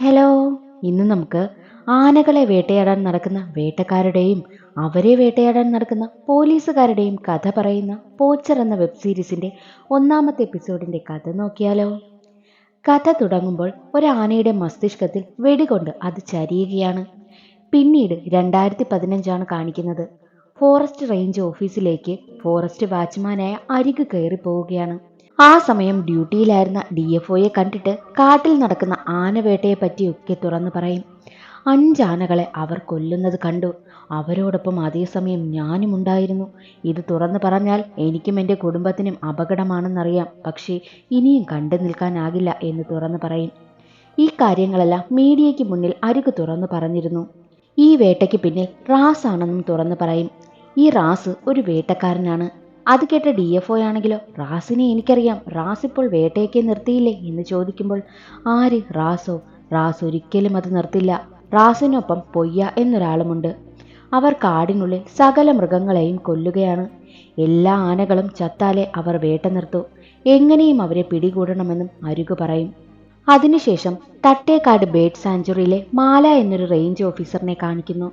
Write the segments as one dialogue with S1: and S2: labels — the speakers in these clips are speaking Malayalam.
S1: ഹലോ. ഇന്ന് നമുക്ക് ആനകളെ വേട്ടയാടാൻ നടക്കുന്ന വേട്ടക്കാരുടെയും അവരെ വേട്ടയാടാൻ നടക്കുന്ന പോലീസുകാരുടെയും കഥ പറയുന്ന പോച്ചർ എന്ന വെബ് സീരീസിന്റെ ഒന്നാമത്തെ എപ്പിസോഡിന്റെ കഥ നോക്കിയാലോ. കഥ തുടങ്ങുമ്പോൾ ഒരാനയുടെ മസ്തിഷ്കത്തിൽ വെടികൊണ്ട് അത് ചരിയുകയാണ്. പിന്നീട് രണ്ടായിരത്തി പതിനഞ്ചാണ് കാണിക്കുന്നത് ഫോറസ്റ്റ് റേഞ്ച് ഓഫീസിലേക്ക് ഫോറസ്റ്റ് വാച്ച്മാനായ അരിക് കയറി പോവുകയാണ് ആ സമയം ഡ്യൂട്ടിയിലായിരുന്ന ഡി എഫ് ഒയെ കണ്ടിട്ട് കാട്ടിൽ നടക്കുന്ന ആനവേട്ടയെ പറ്റിയൊക്കെ തുറന്നു പറയും. അഞ്ചാനകളെ അവർ കൊല്ലുന്നത് കണ്ടു. അവരോടൊപ്പം അതേസമയം ഞാനും ഉണ്ടായിരുന്നു. ഇത് തുറന്നു പറഞ്ഞാൽ എനിക്കും എന്റെ കുടുംബത്തിനും അപകടമാണെന്നറിയാം. പക്ഷേ ഇനിയും കണ്ടു നിൽക്കാനാകില്ല എന്ന് തുറന്നു പറയും. ഈ കാര്യങ്ങളെല്ലാം മീഡിയയ്ക്ക് മുന്നിൽ അരുക് തുറന്നു പറഞ്ഞിരുന്നു. ഈ വേട്ടയ്ക്ക് പിന്നിൽ റാസ് ആണെന്നും തുറന്നു പറയും. ഈ റാസ് ഒരു വേട്ടക്കാരനാണ്. അത് കേട്ട ഡി എഫ് ഒ ആണെങ്കിലോ? റാസിനെ എനിക്കറിയാം. റാസ് ഇപ്പോൾ വേട്ടയൊക്കെ നിർത്തിയില്ലേ? എന്ന് ചോദിക്കുമ്പോൾ ആര്? റാസോ? റാസ് ഒരിക്കലും അത് നിർത്തില്ല. റാസിനൊപ്പം പൊയ്യ എന്നൊരാളുമുണ്ട്. അവർ കാടിനുള്ളിൽ സകല മൃഗങ്ങളെയും കൊല്ലുകയാണ്. എല്ലാ ആനകളും ചത്താലേ അവർ വേട്ട നിർത്തൂ. എങ്ങനെയും അവരെ പിടികൂടണമെന്നും അരുകു പറയും. അതിനുശേഷം തട്ടേക്കാട് ബേഡ് സാഞ്ചുറിയിലെ മാല എന്നൊരു റേഞ്ച് ഓഫീസറിനെ കാണിക്കുന്നു.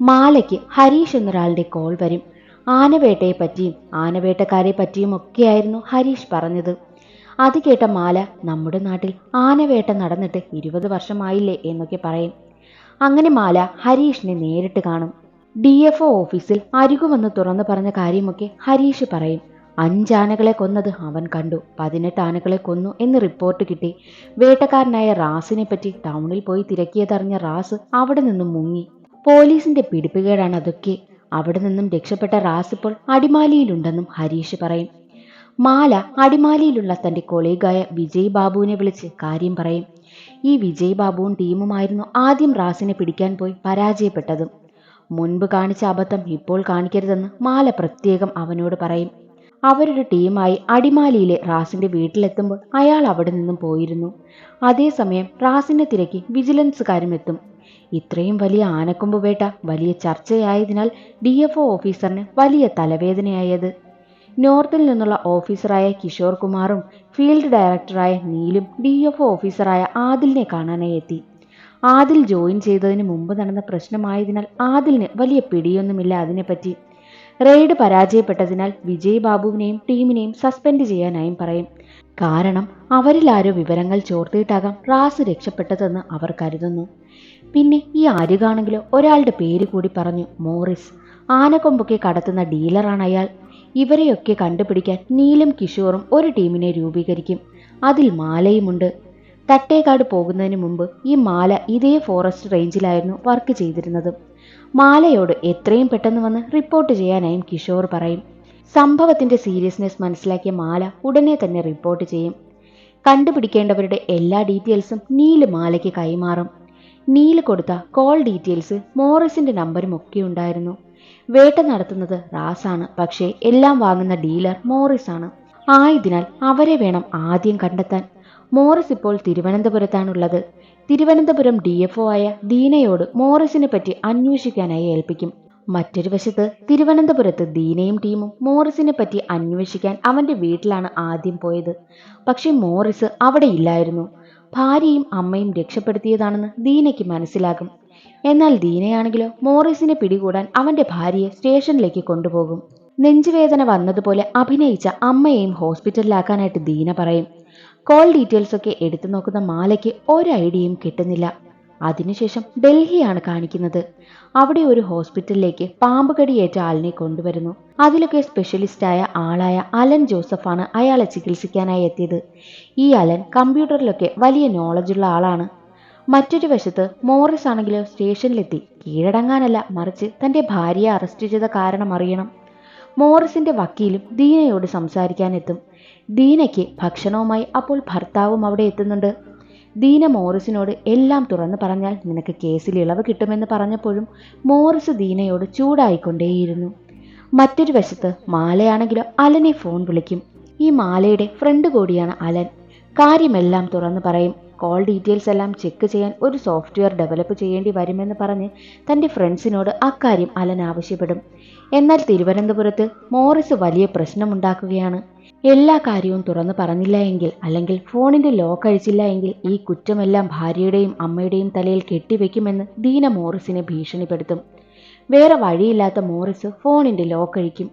S1: മാലയ്ക്ക് ഹരീഷ് എന്നൊരാളുടെ കോൾ വരും. ആനവേട്ടയെ പറ്റിയും ആനവേട്ടക്കാരെ പറ്റിയും ഒക്കെയായിരുന്നു ഹരീഷ് പറഞ്ഞത്. അത് കേട്ട മാല നമ്മുടെ നാട്ടിൽ ആനവേട്ട നടന്നിട്ട് ഇരുപത് വർഷമായില്ലേ എന്നൊക്കെ പറയും. അങ്ങനെ മാല ഹരീഷിനെ നേരിട്ട് കാണും. ഡി എഫ് ഒ ഓഫീസിൽ അരികുമെന്ന് തുറന്നു പറഞ്ഞ കാര്യമൊക്കെ ഹരീഷ് പറയും. അഞ്ചാനകളെ കൊന്നത് അവൻ കണ്ടു പതിനെട്ട് ആനകളെ കൊന്നു എന്ന് റിപ്പോർട്ട് കിട്ടി. വേട്ടക്കാരനായ റാസിനെ പറ്റി ടൗണിൽ പോയി തിരക്കിയതറിഞ്ഞ റാസ് അവിടെ നിന്നും മുങ്ങി. പോലീസിന്റെ പിടിപ്പുകേടാണ് അതൊക്കെ. അവിടെ നിന്നും രക്ഷപ്പെട്ട റാസ് ഇപ്പോൾ അടിമാലിയിലുണ്ടെന്നും ഹരീഷ് പറയും. മാല അടിമാലിയിലുള്ള തന്റെ കൊളീഗായ വിജയ് ബാബുവിനെ വിളിച്ച് കാര്യം പറയും. ഈ വിജയ് ബാബുവും ടീമുമായിരുന്നു ആദ്യം റാസിനെ പിടിക്കാൻ പോയി പരാജയപ്പെട്ടതും. മുൻപ് കാണിച്ച അബദ്ധം ഇപ്പോൾ കാണിക്കരുതെന്ന് മാല പ്രത്യേകം അവനോട് പറയും. അവരൊരു ടീമായി അടിമാലിയിലെ റാസിന്റെ വീട്ടിലെത്തുമ്പോൾ അയാൾ അവിടെ നിന്നും പോയിരുന്നു. അതേസമയം റാസിനെ തിരക്കി വിജിലൻസുകാരും എത്തും. ഇത്രയും വലിയ ആനക്കൊമ്പ് വേട്ട വലിയ ചർച്ചയായതിനാൽ ഡി എഫ് ഒ ഓഫീസറിന് വലിയ തലവേദനയായത്. നോർത്തിൽ നിന്നുള്ള ഓഫീസറായ കിഷോർ കുമാറും ഫീൽഡ് ഡയറക്ടറായ നീലും ഡി എഫ് ഓഫീസറായ ആദിലിനെ കാണാനായി എത്തി. ആദിൽ ജോയിൻ ചെയ്തതിന് മുമ്പ് നടന്ന പ്രശ്നമായതിനാൽ ആദിലിന് വലിയ പിടിയൊന്നുമില്ല അതിനെപ്പറ്റി. റെയ്ഡ് പരാജയപ്പെട്ടതിനാൽ വിജയ് ബാബുവിനെയും ടീമിനെയും സസ്പെൻഡ് ചെയ്യാനായും പറയും. കാരണം അവരിലാരോ വിവരങ്ങൾ ചോർത്തിയിട്ടാകാം റാസ് രക്ഷപ്പെട്ടതെന്ന് അവർ കരുതുന്നു. പിന്നെ ഈ ആരുകാണെങ്കിലോ ഒരാളുടെ പേര് കൂടി പറഞ്ഞു മോറിസ്. ആനക്കൊമ്പൊക്കെ കടത്തുന്ന ഡീലറാണ് അയാൾ. ഇവരെയൊക്കെ കണ്ടുപിടിക്കാൻ നീലും കിഷോറും ഒരു ടീമിനെ രൂപീകരിക്കും. അതിൽ മാലയുമുണ്ട്. തട്ടേക്കാട് പോകുന്നതിന് മുമ്പ് ഈ മാല ഇതേ ഫോറസ്റ്റ് റേഞ്ചിലായിരുന്നു വർക്ക് ചെയ്തിരുന്നത്. മാലയോട് എത്രയും പെട്ടെന്ന് വന്ന് റിപ്പോർട്ട് ചെയ്യാനായും കിഷോർ പറയും. സംഭവത്തിന്റെ സീരിയസ്നെസ് മനസ്സിലാക്കിയ മാല ഉടനെ തന്നെ റിപ്പോർട്ട് ചെയ്യും. കണ്ടുപിടിക്കേണ്ടവരുടെ എല്ലാ ഡീറ്റെയിൽസും നീൽ മാലയ്ക്ക് കൈമാറും. നീൽ കൊടുത്ത കോൾ ഡീറ്റെയിൽസ് മോറിസിന്റെ നമ്പരും ഒക്കെ ഉണ്ടായിരുന്നു. വേട്ട നടത്തുന്നത് റാസാണ്. പക്ഷേ എല്ലാം വാങ്ങുന്ന ഡീലർ മോറിസ് ആണ് ആയതിനാൽ അവരെ വേണം ആദ്യം കണ്ടെത്താൻ. മോറിസ് ഇപ്പോൾ തിരുവനന്തപുരത്താണുള്ളത്. തിരുവനന്തപുരം ഡി എഫ് ആയ ദീനയോട് മോറിസിനെ പറ്റി അന്വേഷിക്കാനായി ഏൽപ്പിക്കും. മറ്റൊരു വശത്ത് തിരുവനന്തപുരത്ത് ദീനയും ടീമും മോറിസിനെ പറ്റി അന്വേഷിക്കാൻ അവന്റെ വീട്ടിലാണ് ആദ്യം പോയത്. പക്ഷെ മോറിസ് അവിടെ ഇല്ലായിരുന്നു. ഭാര്യയും അമ്മയും രക്ഷപ്പെടുത്തിയതാണെന്ന് ദീനയ്ക്ക് മനസ്സിലാകും. എന്നാൽ ദീനയാണെങ്കിലോ മോറിസിനെ പിടികൂടാൻ അവന്റെ ഭാര്യയെ സ്റ്റേഷനിലേക്ക് കൊണ്ടുപോകും. നെഞ്ചുവേദന വന്നതുപോലെ അഭിനയിച്ച അമ്മയെയും ഹോസ്പിറ്റലിലാക്കാനായിട്ട് ദീന പറയും. കോൾ ഡീറ്റെയിൽസ് ഒക്കെ എടുത്തു നോക്കുന്ന മാലയ്ക്ക് ഒരു ഐഡിയയും കിട്ടുന്നില്ല. അതിനുശേഷം ഡൽഹിയാണ് കാണിക്കുന്നത്. അവിടെ ഒരു ഹോസ്പിറ്റലിലേക്ക് പാമ്പ് കടിയേറ്റ ആളിനെ കൊണ്ടുവരുന്നു. അതിലൊക്കെ സ്പെഷ്യലിസ്റ്റായ ആളായ അലൻ ജോസഫാണ് അയാളെ ചികിത്സിക്കാനായി എത്തിയത്. ഈ അലൻ കമ്പ്യൂട്ടറിലൊക്കെ വലിയ നോളജുള്ള ആളാണ്. മറ്റൊരു വശത്ത് മോറിസ് ആണെങ്കിലോ സ്റ്റേഷനിലെത്തി. കീഴടങ്ങാനല്ല മറിച്ച് തന്റെ ഭാര്യയെ അറസ്റ്റ് ചെയ്ത കാരണം അറിയണം. മോറിസിന്റെ വക്കീലും ദീനയോട് സംസാരിക്കാനെത്തും. ദീനയ്ക്ക് ഭക്ഷണവുമായി അപ്പോൾ ഭർത്താവും അവിടെ എത്തുന്നുണ്ട്. ദീന മോറിസിനോട് എല്ലാം തുറന്നു പറഞ്ഞാൽ നിനക്ക് കേസിൽ ഇളവ് കിട്ടുമെന്ന് പറഞ്ഞപ്പോഴും മോറിസ് ദീനയോട് ചൂടായിക്കൊണ്ടേയിരുന്നു. മറ്റൊരു വശത്ത് മാലയാണെങ്കിലോ അലനെ ഫോൺ വിളിക്കും. ഈ മാലയുടെ ഫ്രണ്ട് കൂടിയാണ് അലൻ. കാര്യമെല്ലാം തുറന്നു പറയും. കോൾ ഡീറ്റെയിൽസ് എല്ലാം ചെക്ക് ചെയ്യാൻ ഒരു സോഫ്റ്റ്വെയർ ഡെവലപ്പ് ചെയ്യേണ്ടി വരുമെന്ന് പറഞ്ഞ് തന്റെ ഫ്രണ്ട്സിനോട് അക്കാര്യം അലൻ ആവശ്യപ്പെടും. എന്നാൽ തിരുവനന്തപുരത്ത് മോറിസ് വലിയ പ്രശ്നമുണ്ടാക്കുകയാണ്. എല്ലാ കാര്യവും തുറന്നു പറഞ്ഞില്ല എങ്കിൽ അല്ലെങ്കിൽ ഫോണിന്റെ ലോക്ക് അഴിച്ചില്ല എങ്കിൽ ഈ കുറ്റമെല്ലാം ഭാര്യയുടെയും അമ്മയുടെയും തലയിൽ കെട്ടിവെക്കുമെന്ന് ദീന മോറിസിനെ ഭീഷണിപ്പെടുത്തും. വേറെ വഴിയില്ലാത്ത മോറിസ് ഫോണിന്റെ ലോക്ക് അഴിക്കും.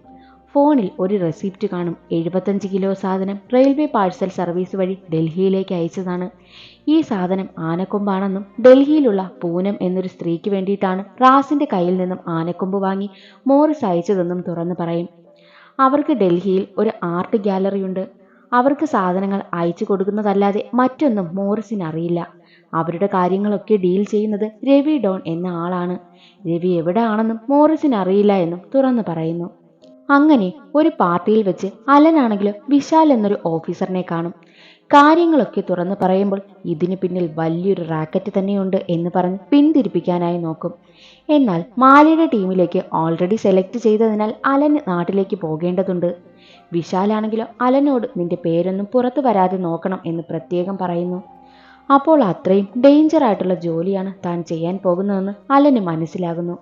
S1: ഫോണിൽ ഒരു റെസിപ്റ്റ് കാണും. എഴുപത്തഞ്ച് കിലോ സാധനം റെയിൽവേ പാഴ്സൽ സർവീസ് വഴി ഡൽഹിയിലേക്ക് അയച്ചതാണ്. ഈ സാധനം ആനക്കൊമ്പാണെന്നും ഡൽഹിയിലുള്ള പൂനം എന്നൊരു സ്ത്രീക്ക് വേണ്ടിയിട്ടാണ് റാസിന്റെ കയ്യിൽ നിന്നും ആനക്കൊമ്പ് വാങ്ങി മോറിസ് അയച്ചതെന്നും തുറന്നു പറയും. അവർക്ക് ഡൽഹിയിൽ ഒരു ആർട്ട് ഗാലറിയുണ്ട് അവർക്ക് സാധനങ്ങൾ അയച്ചു കൊടുക്കുന്നതല്ലാതെ മറ്റൊന്നും മോറിസിന് അറിയില്ല. അവരുടെ കാര്യങ്ങളൊക്കെ ഡീൽ ചെയ്യുന്നത് രവി ഡോൺ എന്ന ആളാണ്. രവി എവിടെ ആണെന്നും മോറിസിന് അറിയില്ല എന്നും തുറന്നു പറയുന്നു. അങ്ങനെ ഒരു പാർട്ടിയിൽ വെച്ച് അലനാണെങ്കിലും വിശാൽ എന്നൊരു ഓഫീസറിനെ കാണും. കാര്യങ്ങളൊക്കെ തുറന്നു പറയുമ്പോൾ ഇതിന് പിന്നിൽ വലിയൊരു റാക്കറ്റ് തന്നെയുണ്ട് എന്ന് പറഞ്ഞ് പിന്തിരിപ്പിക്കാനായി നോക്കും. എന്നാൽ മാലിയുടെ ടീമിലേക്ക് ഓൾറെഡി സെലക്ട് ചെയ്തതിനാൽ അലൻ നാട്ടിലേക്ക് പോകേണ്ടതുണ്ട്. വിശാലാണെങ്കിലോ അലനോട് നിന്റെ പേരൊന്നും പുറത്തു വരാതെ നോക്കണം എന്ന് പ്രത്യേകം പറയുന്നു. അപ്പോൾ അത്രയും ഡേഞ്ചർ ആയിട്ടുള്ള ജോലിയാണ് താൻ ചെയ്യാൻ പോകുന്നതെന്ന് അലന് മനസ്സിലാകുന്നു.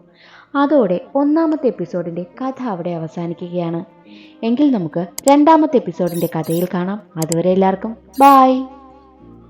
S1: അതോടെ ഒന്നാമത്തെ എപ്പിസോഡിന്റെ കഥ അവിടെ അവസാനിക്കുകയാണ്. എങ്കിൽ നമുക്ക് രണ്ടാമത്തെ എപ്പിസോഡിന്റെ കഥയിൽ കാണാം. അതുവരെ എല്ലാവർക്കും ബായ്